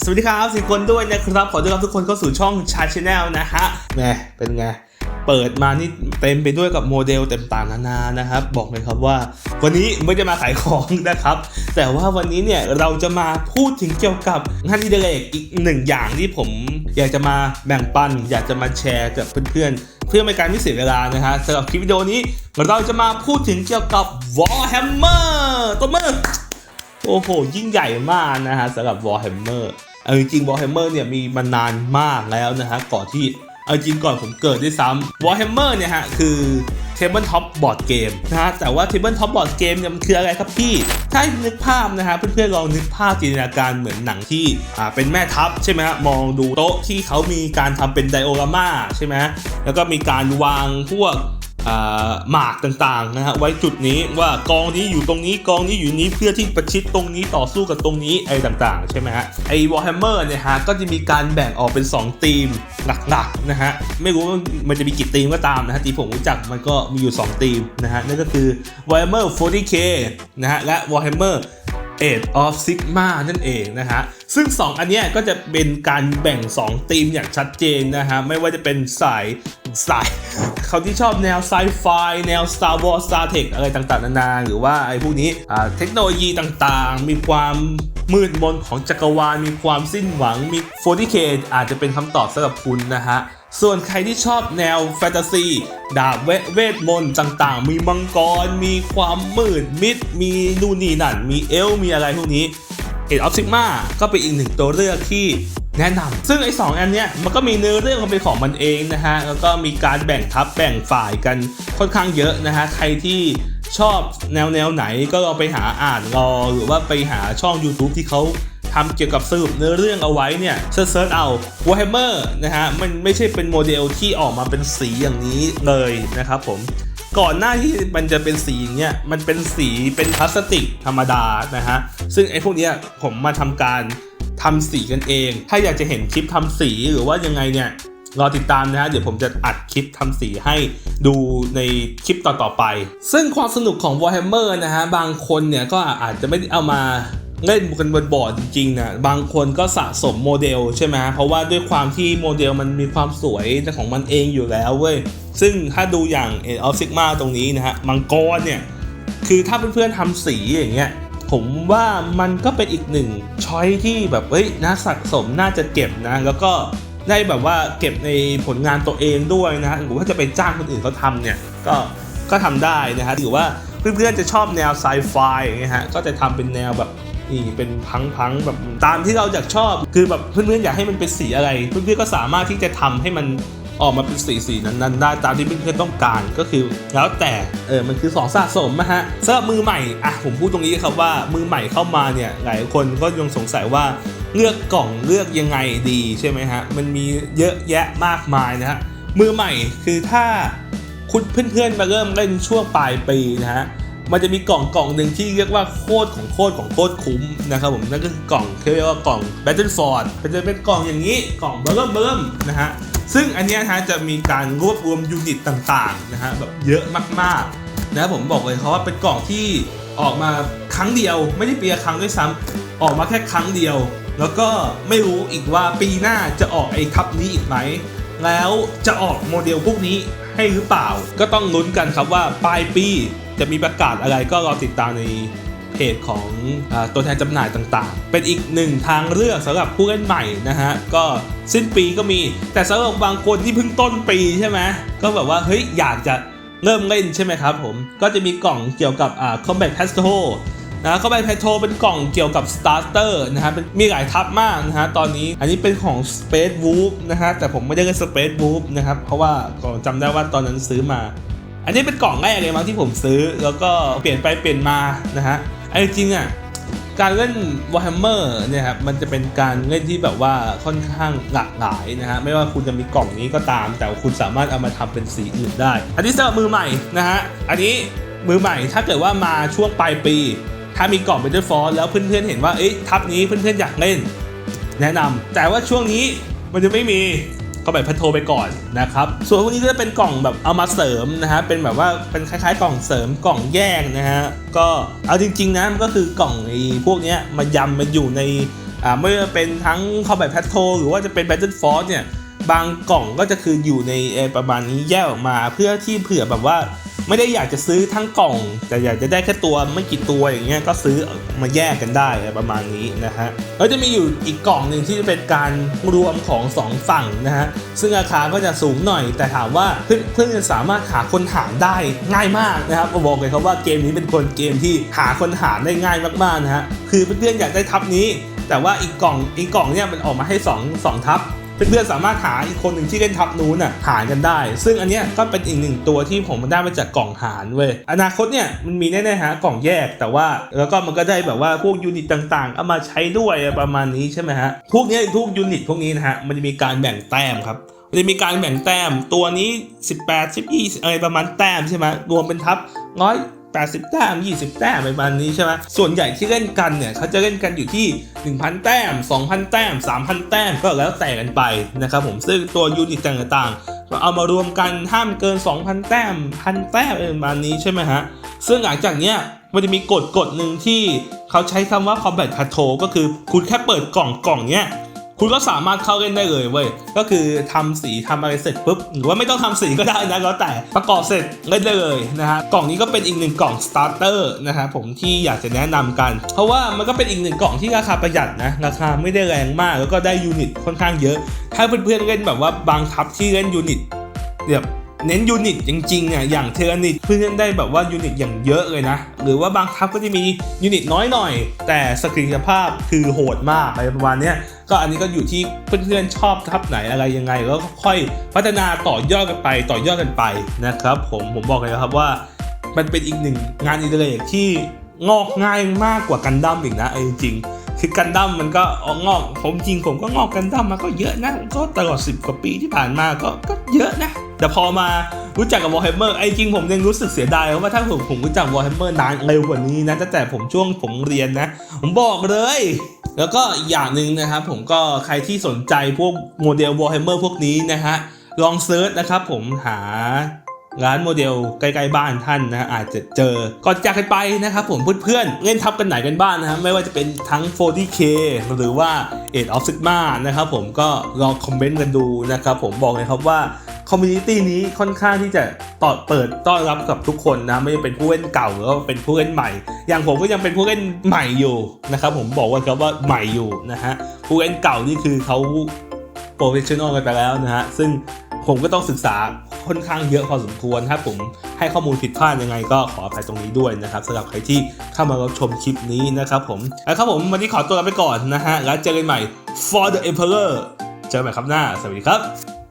สวัสดีครับสิคนด้วยนะครับ ขอต้อนรับทุกคนเข้าสู่ช่องชาชแนลนะฮะแหมเป็นไง เปิดมานี่เต็มไปด้วยกับโมเดลต่างๆนานานะครับ บอกเลยครับว่า วันนี้ไม่ได้มาขายของนะครับ แต่ว่าวันนี้เนี่ยเราจะมาพูดถึงเกี่ยวกับงานอดิเรกอีกหนึ่งอย่างที่ผม อยากจะมาแบ่งปัน อยากจะมาแชร์กับเพื่อนๆ เพื่อไม่การไม่เสียเวลานะฮะสำหรับคลิปวิดีโอนี้เราจะมาพูดถึงเกี่ยวกับ Warhammer ตัวมือ โอ้โห ยิ่งใหญ่มากนะฮะสำหรับ Warhammer เอาจริงๆ Warhammer เนี่ยมีมานานมากแล้วนะฮะก่อนที่เอาจริงก่อนผมเกิดด้วยซ้ำ Warhammer เนี่ยฮะคือ Tabletop Board Game นะฮะแต่ว่า Tabletop Board Game เนี่ยมันคืออะไรครับพี่ ถ้าให้นึกภาพนะฮะเพื่อนๆลองนึกภาพจินตนาการเหมือนหนังที่อ่าเป็นแม่ทัพใช่ไหมฮะมองดูโต๊ะที่เขามีการทำเป็นไดโอรามาใช่ไหมแล้วก็มีการวางพวก หมากต่างๆนะฮะไว้จุดนี้ว่ากองนี้อยู่ตรงนี้กองนี้อยู่นี้เพื่อที่ประชิดตรงนี้ต่อสู้กับตรงนี้ไอ้ต่างๆ ใช่ไหมฮะไอ้ Warhammer เนี่ยฮะก็จะมีการแบ่งออกเป็น 2 ทีมหลักๆนะฮะไม่รู้ว่ามันจะมีกี่ทีมก็ตามนะฮะที่ผมรู้จักมันก็มีอยู่ 2 ทีมนะฮะนั่นก็คือ Warhammer 40k นะฮะและ Warhammer Age of Sigma นั่นเองนะฮะ ซึ่ง 2 อันนี้ก็จะเป็นการแบ่ง 2 ธีมอย่างชัดเจนนะฮะ ไม่ว่าจะเป็นสายสายเขาที่ชอบแนวไซไฟแนว Star Wars Star Trek อะไรต่างๆ นานา หรือว่าไอ้พวกนี้เทคโนโลยีต่างๆ มีความมืดมนของจักรวาล มีความสิ้นหวัง มี 40k อาจจะเป็นคำตอบสำหรับคุณนะฮะ ส่วนใครที่ชอบแนวแฟนตาซี ดาบเวทมนต์ต่างๆ มีมังกร มีความมืดมิด มีนู่นนี่นั่น มีเอล มีอะไรพวกนี้เอ็ดออฟซิกมาก็เป็นอีกหนึ่งตัวเลือกที่แนะนำซึ่งไอ้สองอันเนี้ยมันก็มีเนื้อเรื่องของเป็นของมันเองนะฮะ แล้วก็มีการแบ่งทัพแบ่งฝ่ายกันค่อนข้างเยอะนะฮะ ใครที่ชอบแนวแนวไหนก็ลองไปหาอ่านรอหรือว่าไปหาช่อง YouTube ที่เขา ทำเกี่ยวกับสรุปเนื้อเรื่องเอาไว้เนี่ยเซิร์ชเอา Warhammer นะฮะมันไม่ใช่เป็นโมเดลที่ออกมาเป็นสีอย่างนี้เลยนะครับผมก่อนหน้าที่มันจะเป็นสีอย่างเงี้ยมันเป็นสีเป็นพลาสติกธรรมดานะฮะซึ่งไอ้พวกเนี้ยผมมาทำการทำสีกันเอง ถ้าอยากจะเห็นคลิปทำสีหรือว่ายังไงเนี่ยรอติดตามนะฮะเดี๋ยวผมจะอัดคลิปทำสีให้ดูในคลิปต่อๆไป ซึ่งความสนุกของ Warhammer นะฮะบางคนเนี่ยก็อาจจะไม่ได้เอามา เล่นกันบนบอร์ดจริงๆนะบางคนก็สะสมโมเดลใช่ไหมเพราะว่าด้วยความที่โมเดลมันมีความสวยของมันเองอยู่แล้วเว้ย ซึ่งถ้าดูอย่าง e of Sigma ตรงนี้นะฮะมังกรเนี่ย คือถ้าเพื่อนๆทำสีอย่างเงี้ยผมว่ามันก็เป็นอีกหนึ่งช้อยที่แบบเฮ้ยน่าสะสมน่าจะเก็บนะ แล้วก็ได้แบบว่าเก็บในผลงานตัวเองด้วยนะฮะหรือว่าจะไปจ้างคนอื่นเขาทำเนี่ยก็ก็ทำได้นะฮะหรือว่าเพื่อนๆจะชอบแนวไซไฟอย่างเงี้ยฮะก็จะทำเป็นแนวแบบ นี่เป็นพังๆแบบตามที่เราอยากชอบ คือแบบเพื่อนๆอยากให้มันเป็นสีอะไร เพื่อนๆก็สามารถที่จะทำให้มันออกมาเป็นสีสีนั้นๆได้ตามที่เพื่อนๆต้องการก็คือ แล้วแต่เออมันคือของสะสมนะฮะสำหรับมือใหม่อะผมพูดตรงนี้ครับว่ามือใหม่เข้ามาเนี่ยหลายคนก็ยังสงสัยว่าเลือกกล่องเลือกยังไงดีใช่ไหมฮะมันมีเยอะแยะมากมายนะฮะมือใหม่คือถ้าคุณเพื่อนๆมาเริ่มเล่นช่วงปลายปีนะฮะ มันจะมีกล่องกล่องหนึ่งที่เรียกว่าโคตรของโคตรของโคตรคุ้มนะครับผมนั่นก็คือกล่องที่เรียกว่ากล่อง Battleford มันจะเป็นกล่องอย่างนี้กล่องเบิ่มเบิ่มนะฮะซึ่งอันนี้นะฮะจะมีการรวบรวมยูนิตต่างๆนะฮะแบบเยอะมากๆนะผมบอกเลยเขาว่าเป็นกล่องที่ออกมาครั้งเดียว ไม่ได้ปีละครั้งด้วยซ้ำออกมาแค่ครั้งเดียว แล้วก็ไม่รู้อีกว่าปีหน้าจะออกไอ้ทับนี้อีกไหมแล้วจะออกโมเดลพวกนี้ให้หรือเปล่า ก็ต้องลุ้นกันครับว่าปลายปี จะมีประกาศอะไรก็รอติดตามในเพจของอตัวแทนจำหน่ายต่างๆ เป็นอีกหนึ่งทางเลือกสำหรับผู้เล่นใหม่นะฮะ ก็สิ้นปีก็มี แต่สำหรับบางคนที่เพิ่งต้นปีใช่ไหมก็แบบว่าเฮ้ยอยากจะเริ่มเล่นใช่ไหมครับผม ก็จะมีกล่องเกี่ยวกับอ่า Combat p a s t o นะเข้าไปแพทโทเป็นกล่องเกี่ยวกับ Starter นะฮะมีหลายทับมากนะฮะตอนนี้อันนี้เป็นของ Space Wolf นะฮะแต่ผมไม่ได้เล่น Space Wolf นะครับเพราะว่าก็จำได้ว่าตอนนั้นซื้อมา อันนี้เป็นกล่องแรกเลยมั้งที่ผมซื้อ แล้วก็เปลี่ยนไปเปลี่ยนมานะฮะไอ้จริงอะการเล่น Warhammer เนี่ยครับมันจะเป็นการเล่นที่แบบว่าค่อนข้างหลากหลายนะฮะไม่ว่าคุณจะมีกล่องนี้ก็ตาม แต่คุณสามารถเอามาทำเป็นสีอื่นได้ อันนี้สำหรับมือใหม่นะฮะอันนี้มือใหม่ถ้าเกิดว่ามาช่วงปลายปี ถ้ามีกล่อง Battlefront แล้วเพื่อนๆเห็นว่าเอ๊ะทับนี้เพื่อนๆอยากเล่น แนะนำแต่ว่าช่วงนี้มันจะไม่มี ก็แบบพัทโทไปก่อนนะครับ ส่วนพวกนี้ก็จะเป็นกล่องแบบเอามาเสริมนะฮะ เป็นแบบว่าเป็นคล้ายๆ กล่องเสริมกล่องแยกนะฮะ ก็เอาจริงๆนะมันก็คือกล่องไอ้พวกเนี้ยมายำมันอยู่ในอ่าไม่ว่าเป็นทั้งเขาแบบแพทโถหรือว่าจะเป็น Battle Force เนี่ยบางกล่องก็จะคืออยู่ในประมาณนี้แยกออกมา เพื่อที่เผื่อแบบว่า ไม่ได้อยากจะซื้อทั้งกล่อง แต่อยากจะได้แค่ตัวไม่กี่ตัวอย่างเงี้ยก็ซื้อมาแยกกันได้ประมาณนี้นะฮะแล้วจะมีอยู่อีกกล่องหนึ่งที่จะเป็นการรวมของสองฝั่งนะฮะซึ่งราคาก็จะสูงหน่อย แต่ถามว่าเพื่อนเพื่อนจะสามารถหาคนหารได้ง่ายมากนะครับบอกเลยครับว่าเกมนี้เป็นคนเกมที่หาคนหารได้ง่ายมากๆนะฮะคือเพื่อนๆอยากได้ทับนี้ แต่ว่าอีกกล่องอีกกล่องเนี่ยมันออกมาให้สองสองทับ เพื่อนๆสามารถหาอีกคนหนึ่งที่เล่นทับนู้นน่ะหารกันได้ ซึ่งอันเนี้ยก็เป็นอีกหนึ่งตัวที่ผมได้มาจากกล่องหารเว้ยอนาคตเนี่ยมันมีแน่ๆฮะกล่องแยกแต่ว่า แล้วก็มันก็ได้แบบว่าพวกยูนิตต่างๆ เอามาใช้ด้วยประมาณนี้ใช่ไหมฮะพวกนี้ทุกยูนิตพวกนี้นะฮะมันจะมีการแบ่งแต้มครับมันจะมีการแบ่งแต้มตัวนี้ 18 12อะไรประมาณแต้มใช่ไหมรวมเป็นทับร้อย 80 แต้ม 20 แต้มประมาณนี้ใช่ไหมส่วนใหญ่ที่เล่นกันเนี่ยเขาจะเล่นกันอยู่ที่ 1,000 แต้ม 2,000 แต้ม 3,000 แต้มก็แล้วแต่กันไปนะครับผมซึ่งตัวยูนิตต่างๆก็เอามารวมกันห้ามเกิน 2,000 แต้ม 1,000 แต้มประมาณนี้ใช่ไหมฮะซึ่งหลังจากเนี้ยมันจะมีกฎกฎหนึ่งที่เขาใช้คำว่า combat patrol ก็คือคุณแค่เปิดกล่องกล่องเนี้ย คุณก็สามารถเข้าเล่นได้เลยเว้ย ก็คือทำสีทำอะไรเสร็จปุ๊บ หรือว่าไม่ต้องทำสีก็ได้นะแล้วแต่ประกอบเสร็จเล่นได้เลยนะฮะ กล่องนี้ก็เป็นอีกหนึ่งกล่องสตาร์เตอร์นะฮะผมที่อยากจะแนะนำกัน เพราะว่ามันก็เป็นอีกหนึ่งกล่องที่ราคาประหยัดนะ ราคาไม่ได้แรงมากแล้วก็ได้ยูนิตค่อนข้างเยอะ ถ้าเพื่อนๆเล่นแบบว่าบางทับที่เล่นยูนิตแบบ เน้นยูนิตจริงๆเนี่ยอย่างเทอร์นิตเพื่อนได้แบบว่ายูนิตอย่างเยอะเลยนะ หรือว่าบางทับก็จะมียูนิตน้อยหน่อย แต่สกรีนภาพคือโหดมากอะไรประมาณนี้ก็อันนี้ก็อยู่ที่เพื่อนๆชอบทับไหนอะไรยังไงแล้วก็ค่อยพัฒนาต่อยอดกันไปต่อยอดกันไปนะครับ ผมผมบอกเลยครับว่า มันเป็นอีกหนึ่งงานอิเดเรกที่งอกง่ายมากกว่ากันดั้มอีกนะจริงๆ คือกันดั้มมันก็องอก ผมจริงผมก็งอกกันดั้มมาก็เยอะนะก็ตลอด 10 กว่าปีที่ผ่านมาก็ก็เยอะนะ แต่พอมารู้จักกับ Warhammer ไอ้จริงผมยังรู้สึกเสียดายว่าถ้าผมผมรู้จัก Warhammer นานเร็วกว่านี้นะตั้งแต่ผมช่วงผมเรียนนะ ผมบอกเลย แล้วก็อย่างหนึ่งนะครับผมก็ใครที่สนใจพวกโมเดล Warhammer พวกนี้นะฮะลองเซิร์ชนะครับผมหา ร้านโมเดลใกล้ๆบ้านท่านนะอาจจะเจอก่อนจากกันไปนะครับผมเพื่อนๆเล่นทับกันไหนกันบ้างนะครับไม่ว่าจะเป็นทั้ง 40k หรือว่า 8 of Sigma นะครับผมก็ลองคอมเมนต์กันดูนะครับผมบอกเลยครับว่าคอมมูนิตี้นี้ค่อนข้างที่จะตอดเปิดต้อนรับกับทุกคนนะไม่ว่าเป็นผู้เล่นเก่าหรือว่าเป็นผู้เล่นใหม่ อย่างผมก็ยังเป็นผู้เล่นใหม่อยู่นะครับผมบอกว่าครับว่าใหม่อยู่นะฮะผู้เล่นเก่านี่คือเขาโปรเฟชชั่นอลกันไปแล้วนะฮะซึ่งผมก็ต้องศึกษา ค่อนข้างเยอะพอสมควรถ้าผมให้ข้อมูลผิดพลาดยังไงก็ขออภัยตรงนี้ด้วยนะครับสำหรับใครที่เข้ามารับชมคลิปนี้นะครับผมแล้วครับผมวันนี้ขอตัวลาไปก่อนนะฮะแล้วเจอกันใหม่ for the emperor เจอกันใหม่ครับหน้า สวัสดีครับ